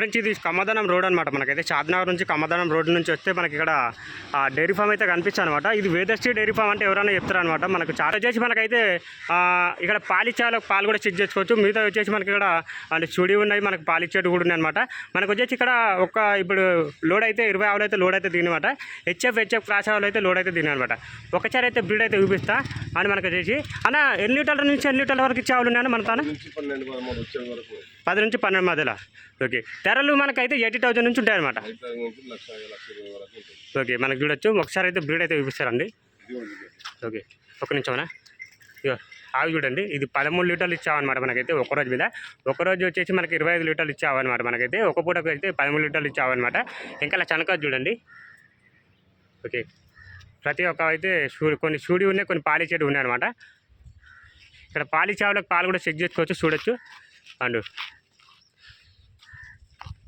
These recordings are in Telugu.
ఫ్రెండ్స్ ఇది కమ్మదనం రోడ్ అనమాట మనకైతే. షాద్నగర్ నుంచి కమ్మదనం రోడ్ నుంచి వస్తే మనకి ఇక్కడ ఆ డైరీ ఫామ్ అయితే కనిపిస్తుంది అనమాట ఇది వేదశ్రీ డైరీ ఫామ్ అంటే ఎవరైనా చెప్తారు అనమాట మనకు చాలా చేసి మనకైతే ఇక్కడ పాలిచ్చాలో పాలు కూడా చెక్ చేసుకోవచ్చు. మిగతా వచ్చేసి మనకి ఇక్కడ అంటే చుడి ఉన్నాయి మనకు పాలిచ్చేటి కూడా ఉన్నాయి అనమాట మనకు వచ్చేసి ఇక్కడ ఒక ఇప్పుడు లోడ్ అయితే ఇరవై ఆవులు అయితే లోడ్ అయితే దిగినమాట. హెచ్ఎఫ్ హెచ్ఎఫ్ క్రాస్ ఆవులు అయితే లోడ్ అయితే దిగినమాట. ఒకసారి అయితే బ్రీడ్ అయితే చూపిస్తా అని మనకు వచ్చేసి. అన్న ఎన్ని లీటర్ల నుంచి ఎన్ని లీటర్ల వరకు ఇచ్చే ఆవులు ఉన్నాయని మన తాను? పది నుంచి పన్నెండు మధ్యలో. ఓకే. తెరలు మనకైతే ఎయిటీ థౌజండ్ నుంచి ఉంటాయన్నమాట. ఓకే. మనకు చూడొచ్చు. ఒకసారి అయితే బ్రీడ్ అయితే చూపిస్తారండి. ఓకే. ఒక నిమిషమనా ఇగో ఆవి చూడండి. ఇది పదమూడు లీటర్లు ఇచ్చామన్నమాట మనకైతే ఒక రోజు మీద. ఒక రోజు వచ్చేసి మనకి ఇరవై ఐదు లీటర్లు ఇచ్చావన్నమాట మనకైతే. ఒక పూటకు అయితే పదమూడు లీటర్లు ఇచ్చావన్నమాట. ఇంకా చనక చూడండి. ఓకే. ప్రతి ఒక్క అయితే షూ కొన్ని సూడి ఉన్నాయి కొన్ని పాలిచేటి ఉన్నాయి అనమాట ఇక్కడ పాలిచావులకు పాలు కూడా చెక్ చేసుకోవచ్చు చూడొచ్చు. అండ్.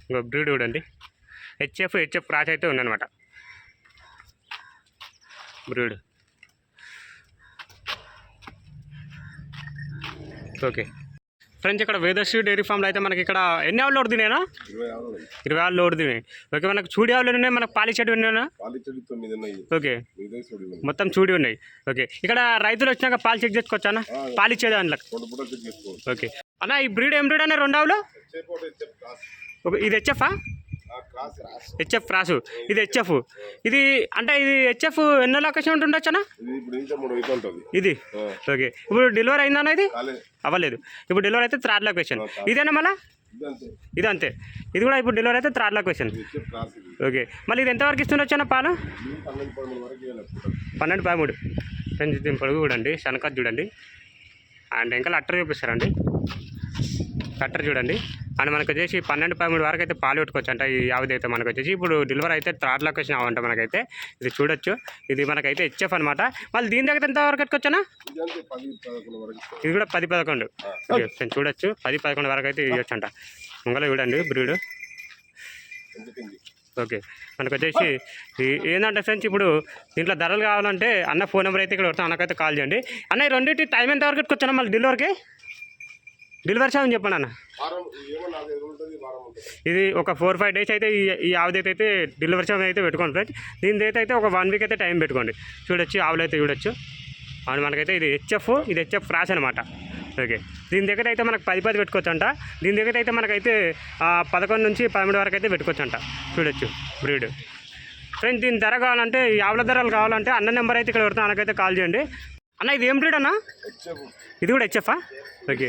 ఇంకో బ్రీడ్ చూడండి. హెచ్ఎఫ్ హెచ్ఎఫ్ క్రాస్ అయితే ఉందన్నమాట. బ్రీడ్. ఓకే. ఫ్రెండ్స్ ఇక్కడ వేదశ్రీ డైరీ ఫామ్లో అయితే మనకి ఇక్కడ ఎన్ని ఆవులు ఆరు ఉన్నాయి. ఇరవై ఆవులు ఓడుతున్నాయి ఓకే మనకు చూడి ఆవులు ఉన్నాయి? మనకు పాలిచ్చడి తొమ్మిది ఉన్నాయి. ఓకే. చూడు. మొత్తం చూడి ఉన్నాయి. ఓకే. ఇక్కడ రైతులు వచ్చినాక పాలు చెక్ చేసుకోవచ్చానా పాలు ఇచ్చేది అందులో రెండు పూట చెక్ చేసుకోవచ్చు. ఓకే. అన్న ఈ బ్రీడ్ ఏం బ్రీడ్ అన్న? రెండు ఆవులు? ఇది హెచ్ఎఫ్ హెచ్ఎఫ్ క్రాసు ఇది హెచ్ఎఫ్ ఇది అంటే ఇది హెచ్ఎఫ్ ఎన్నో లొకేషన్ ఉంటుండొచ్చనా? ఇది. ఓకే. ఇప్పుడు డెలివరీ అయిందన్న ఇది? అవ్వలేదు. ఇప్పుడు డెలివరీ అయితే థర్డ్ లొకేషన్ ఇదేనా మళ్ళా? ఇది అంతే ఇది కూడా ఇప్పుడు డెలివరీ అయితే థర్డ్ లొకేషన్ ఓకే. మళ్ళీ ఇది ఎంతవరకు ఇస్తుండొచ్చన్న పాలు? పన్నెండు పదమూడు దీని పొడుగు చూడండి శనకత్ చూడండి. అండ్ ఇంకా లట్టర్ చూపిస్తారండి. లట్టర్ చూడండి. అండ్ మనకు వచ్చేసి పన్నెండు పదమూడు వరకు అయితే పాలు పెట్టుకోవచ్చు అంట ఈ యావది అయితే మనకు వచ్చేసి ఇప్పుడు డెలివరీ అయితే థర్డ్ లొకేషన్ అవ్వంట మనకైతే. ఇది చూడొచ్చు. ఇది మనకైతే హెచ్ఎఫ్ అనమాట మళ్ళీ దీని దగ్గర ఎంత వరకు పెట్టుకోవచ్చనా? ఇది కూడా పది పదకొండు. చూడొచ్చు. పది పదకొండు వరకు అయితే ఇవ్వచ్చు అంట ముంగల చూడండి బ్రీడ్. ఓకే. మనకు వచ్చేసి ఏంటంటే ఫ్రెండ్స్ ఇప్పుడు దీంట్లో ధరలు కావాలంటే అన్న ఫోన్ నెంబర్ అయితే ఇక్కడ వస్తాను అన్నకైతే కాల్ చేయండి. అన్న ఈ రెండింటి టైం ఎంత వరకు వచ్చాను మళ్ళీ డెలివరీకి? డెలివరీ సమయం చెప్పండి అన్న. ఇది ఒక ఫోర్ ఫైవ్ డేస్ అయితే ఈ ఆవుదైతే అయితే డెలివరీ సమయం అయితే పెట్టుకోండి ఫ్రెండ్స్. దీని అయితే ఒక వన్ వీక్ అయితే టైం పెట్టుకోండి. చూడొచ్చు ఆవులు అయితే చూడొచ్చు. అవును మనకైతే ఇది హెచ్ఎఫ్ ఇది హెచ్ఎఫ్ క్రాస్ అనమాట ఓకే. దీని దగ్గర అయితే మనకు పది పది పెట్టుకోవచ్చు అంట దీని దగ్గర అయితే మనకైతే పదకొండు నుంచి పదమూడు వరకు అయితే పెట్టుకోవచ్చు అంట చూడొచ్చు బ్రీడ్. ఫ్రెండ్స్ దీని ధర కావాలంటే ఈ ఆవుల ధరలు కావాలంటే అన్న నెంబర్ అయితే ఇక్కడ పెడతాను అన్నకైతే కాల్ చేయండి. అన్న ఇది ఏం బ్రీడ్ అన్న? ఇది కూడా హెచ్ఎఫా ఓకే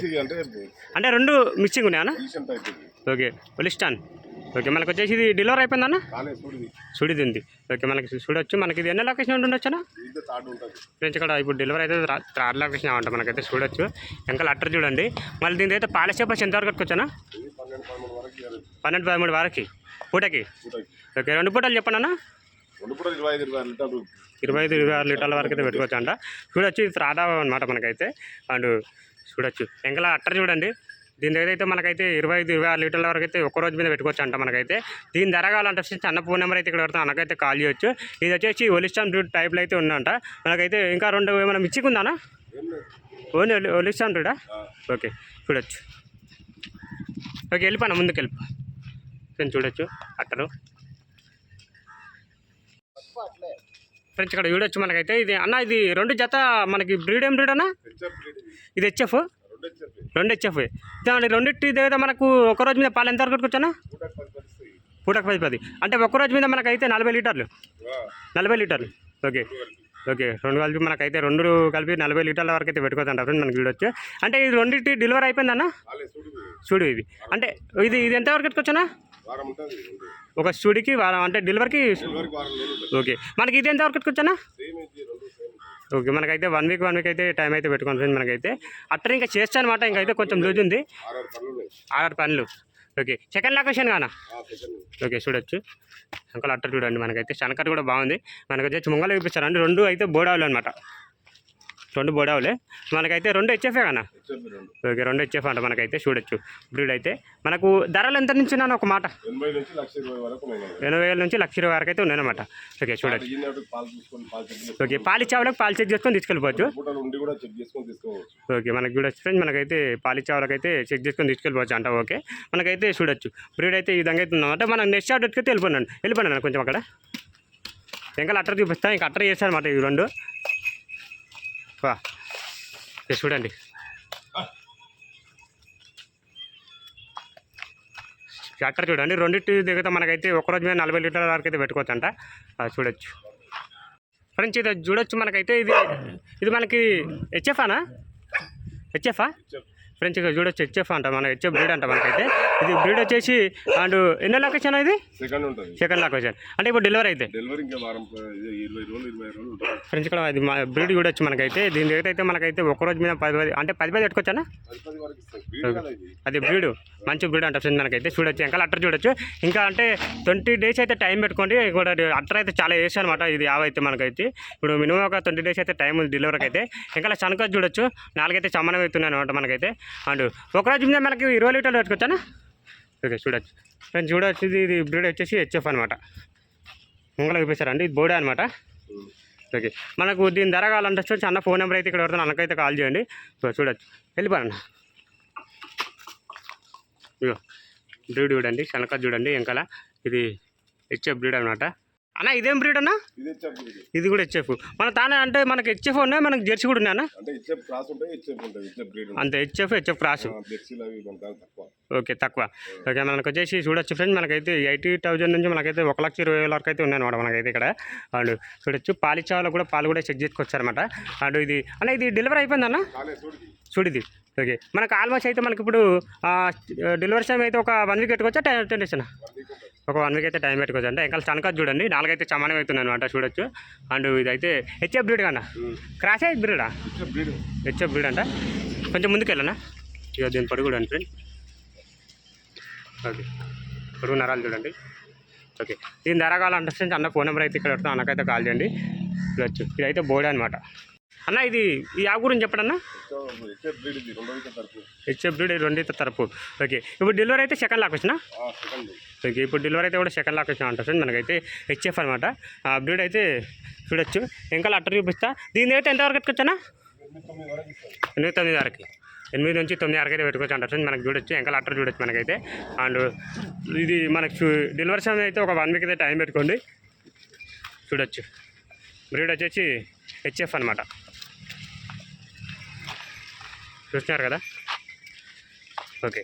అంటే రెండు మిక్సింగ్ ఉన్నాయా అన్న? అయిపోయింది ఓకే పొలిస్టాన్ ఓకే మనకు వచ్చేసి ఇది డెలివరీ చూడు చూడిది ఉంది ఓకే మనకి చూడొచ్చు. మనకి ఇది ఎన్ని లొకేషన్ ఉంటుంది. ఫ్రెండ్స్ ఇక్కడ ఇప్పుడు డెలివరీ అయితే థర్డ్ లొకేషన్ అవంట మనకైతే చూడొచ్చు. ఇంకా లెటర్ చూడండి. మళ్ళీ దీని అయితే పాలసేపస్ ఎంతవరకు కట్టుకోవచ్చునా పన్నెండు పదమూడు వరకు ఇవ్వాలి పన్నెండు పదమూడు వరకు. పూటకి? ఓకే రెండు పూటలు చెప్పండి అన్న. ఇరవై ఐదు ఇరవై ఆరు లీటర్లు. వరకు అయితే పెట్టుకోవచ్చు అంట. చూడొచ్చు ఇది త్రాడా అనమాట మనకైతే. అండ్ చూడొచ్చు. ఇంకా అట్టర్ చూడండి. దీని దగ్గర అయితే మనకైతే ఇరవై ఐదు ఇరవై ఆరు లీటర్ల వరకు అయితే ఒక్క రోజు మీద పెట్టుకోవచ్చు అంట మనకైతే. దీని ధర కావాలంటే అన్న ఫోన్ నెంబర్ అయితే ఇక్కడ పెడతాం. అన్నకైతే కాల్ చేయొచ్చు. ఇది వచ్చేసి ఒలిస్టాన్ బ్రూడ్ టైప్లో అయితే ఉందంట. మనకైతే ఇంకా రెండు ఏమైనా మిచ్చికి ఉందానా ఏం లేదు. ఓన్లీ ఒలిస్టాన్ బ్రూడా? ఓకే చూడొచ్చు. ఓకే వెళ్ళిపోయినా ముందుకు వెళ్ళిపో. చూడొచ్చు. అట్టరు ఫ్రెండ్స్ ఇక్కడ చూడొచ్చు మనకైతే ఇది అన్న ఇది రెండు జత మనకి బ్రీడ్ ఏం బ్రీడ్ అన్న? ఇది. హెచ్ఎఫ్ రెండు హెచ్ఎఫ్ దాని రెండింటి దగ్గర మనకు ఒక రోజు మీద పాలు ఎంత వరకు కొట్టుకొచ్చానా పూటకి పది పది. అంటే ఒక్క రోజు మీద మనకైతే నలభై లీటర్లు. నలభై లీటర్లు. ఓకే. ఓకే. రెండు కలిపి మనకైతే రెండు కలిపి నలభై లీటర్ల వరకు అయితే పెట్టుకోవచ్చు ఫ్రెండ్ మనకి చూడొచ్చు అంటే ఇది రెండింటి డెలివరీ అయిపోయిందన్న? చూడు ఇది. అంటే ఇది ఇది ఎంత వరకు పెట్టుకోవచ్చునా. ఒక స్టూడికి వారం అంటే డెలివరీకి ఓకే. మనకి ఇది ఎంత వరకు పెట్టుకోవచ్చునా ఓకే. మనకైతే వన్ వీక్ వన్ వీక్ అయితే టైం అయితే పెట్టుకోండి ఫ్రెండ్ మనకైతే. అట్టర్ ఇంకా చేస్తా అనమాట ఇంకైతే కొంచెం లూజ్ ఉంది. ఆరు పనులు. ఓకే. సెకండ్ లొకేషన్ కానా? ఓకే చూడొచ్చు. అంకల్ అట్టర్ చూడండి మనకైతే శనకర్ కూడా బాగుంది. మనకు వచ్చేసి ముంగలు చూపిస్తారండి. రెండు అయితే బోడాలు అనమాట రెండు బోడావులే? మనకైతే రెండు హెచ్ఎఫ్ రెండు. ఓకే రెండు హెచ్ఎఫ్ అంట మనకైతే చూడొచ్చు. బ్రీడ్ అయితే మనకు ధరలు ఎంత నుంచి ఉన్నాను ఒక మాట? ఎనభై వేల నుంచి లక్ష ఇరవై వరకు అయితే ఉన్నాయన్నమాట. ఓకే చూడొచ్చు. ఈనాడు పాలు తీసుకొని పాలు చెక్ చేసుకొని ఓకే పాలిచ్చావులకు పాలు చెక్ చేసుకొని తీసుకెళ్ళిపోవచ్చు. కూడా ఓకే మనకి చూడొచ్చు ఫ్రెండ్స్ మనకైతే పాలిచ్చావులకైతే చెక్ చేసుకొని తీసుకెళ్ళిపోవచ్చు అంట. ఓకే మనకైతే చూడొచ్చు. బ్రీడ్ అయితే ఈ విధంగా అయితే ఉందన్నమాట. మనం నెక్స్ట్ షాట్ అయితే వెళ్ళిపోయినాను వెళ్ళిపోయినాను కొంచెం అక్కడ. ఇంకా అట్టర్ చూపిస్తాను ఇంకా అట్టర్ చేశానమాట ఇవి రెండు. వా చూడండి. ట్రాక్టర్ చూడండి. రెండింటి దగ్గర మనకైతే ఒకరోజు మీద నలభై లీటర్ల వరకు అయితే పెట్టుకోవచ్చు అంట చూడొచ్చు. ఫ్రెండ్స్ ఇది చూడొచ్చు మనకైతే. ఇది ఇది మనకి హెచ్ఎఫ్ఆనా హెచ్ఎఫ్ఆ హెచ్ఎఫ్ ఫ్రెండ్స్ ఇక్కడ చూడొచ్చు హెచ్ఎఫ్ అంట మన హెచ్ఎఫ్ బ్రీడ్ అంట మనకైతే. ఇది బ్రీడ్ వచ్చేసి అండ్ ఎన్నో లొకేషన్ ఇది? సెకండ్ ఉంటుంది. సెకండ్ లొకేషన్ అంటే ఇప్పుడు డెలివరీ అయితే? డెలివరీ ఇంకా వారం ఇరవై రోజులు ఇరవై రోజులు ఫ్రెండ్స్ ఇక్కడ ఇది బ్రీడ్ చూడొచ్చు మనకైతే. దీని దగ్గర అయితే మనకైతే ఒక రోజు మీద పది పది అంటే పది పది పెట్టుకోవచ్చానా అది బ్రీడ్ మంచి బ్రీడ్ అంట ఫ్రెండ్స్ మనకైతే. చూడొచ్చు ఇంకా అట్టర్ చూడొచ్చు. ఇంకా అంటే ట్వంటీ డేస్ అయితే టైం పెట్టుకోండి. కూడా అట్టర్ అయితే చాలా వేసి అనమాట ఇది యావ అయితే మనకైతే. ఇప్పుడు మినిమం ఒక ట్వంటీ డేస్ అయితే టైం ఉంది డెలివరీకి అయితే. ఇంకా చనక చూడొచ్చు. నాలుగైతే చమ్మనం అవుతున్నాయి అనమాట మనకైతే. అండ్ ఒక రోజు మీద మనకి ఇరవై లీటర్లు పెట్టుకోవచ్చానా ఓకే చూడొచ్చు. నేను చూడొచ్చు ఇది ఇది బ్రీడ్ వచ్చేసి హెచ్ఎఫ్ అనమాట ముంగల చూపిస్తారండి ఇది బోడే అనమాట ఓకే మనకు దీని ధర కావాలంటే వచ్చి అన్న ఫోన్ నెంబర్ అయితే ఇక్కడ ఎవరితో అన్నకైతే కాల్ చేయండి. చూడొచ్చు. వెళ్ళిపోయాను ఇగో బ్రీడ్ చూడండి శనక చూడండి వెనకాల. ఇది హెచ్ఎఫ్ బ్రీడ్ అనమాట అన్న ఇదేం బ్రీడ్ అన్న? ఇది కూడా హెచ్ఎఫ్. మన తానే అంటే మనకి హెచ్ఎఫ్ ఉన్నాయి మనకి జెర్సీ కూడా ఉన్నాయన్న అంతే హెచ్ఎఫ్ హెచ్ఎఫ్ క్రాస్. ఓకే తక్కువ. ఓకే మనకు వచ్చేసి చూడొచ్చు ఫ్రెండ్స్ మనకైతే ఎయిటీ థౌజండ్ నుంచి మనకైతే ఒక లక్ష ఇరవై వేల వరకు అయితే ఉన్నాయన్నమాట మనకైతే ఇక్కడ. అండ్ చూడొచ్చు పాలిచ్చాలో కూడా పాలు కూడా చెక్ చేసుకొచ్చారన్నమాట అండ్ ఇది అన్న ఇది డెలివరీ అయిపోయిందన్న చూడిది. ఓకే మనకు ఆల్మోస్ట్ అయితే మనకి ఇప్పుడు డెలివరీ టైం అయితే ఒక వన్ వీక్ పెట్టుకోవచ్చా టెన్ డేస్ ఒక వన్ వీక్ అయితే టైం పెట్టుకోవచ్చు. అంటే ఇంకా చనక చూడండి నాలుగైతే చమానం అవుతుంది అనమాట చూడొచ్చు. అండ్ ఇదైతే హెచ్ఎఫ్ బ్రీడ్ కన్నా. క్రాసే హెచ్ఎఫ్ బ్రీడ్. హెచ్ఎఫ్ బ్రీడ్ అంట. కొంచెం ముందుకు వెళ్ళనా ఇక దీని పొడుగు కూడా ఫ్రెండ్ ఓకే పొడుగు నరాలు చూడండి. ఓకే దీని ధర కావాలంటే అన్న ఫోన్ నెంబర్ అయితే ఇక్కడ పెడతాను అన్నకైతే కాల్ చేయండి. చూడొచ్చు ఇదైతే బోర్డే అనమాట అన్న ఇది ఈ యాప్ గురించి చెప్పడన్నా హెచ్ఎఫ్ బ్రీడ్ ఇది తరపు. ఓకే ఇప్పుడు డెలివరీ అయితే సెకండ్ లాక్ వచ్చినా ఓకే ఇప్పుడు డెలివరీ అయితే కూడా సెకండ్ లాక్ వచ్చిన అంటారు ఫ్రెండ్ మనకైతే హెచ్ఎఫ్ అనమాట ఆ బ్రీడ్ అయితే చూడొచ్చు. ఇంకా అట్టర్ చూపిస్తా. దీని అయితే ఎంతవరకు ఎట్టుకొచ్చానా ఎనిమిది తొమ్మిది వరకు. ఎనిమిది నుంచి తొమ్మిది వరకు అయితే పెట్టుకోవచ్చు అంటారు మనకు చూడొచ్చు. ఇంకా అట్టర్ చూడొచ్చు మనకైతే. అండ్ ఇది మనకు చూ- డెలివరీ సమయం అయితే ఒక వన్ వీక్ అయితే టైం పెట్టుకోండి. చూడొచ్చు. బ్రీడ్ వచ్చేసి హెచ్ఎఫ్ అనమాట చూస్తున్నారు కదా? ఓకే.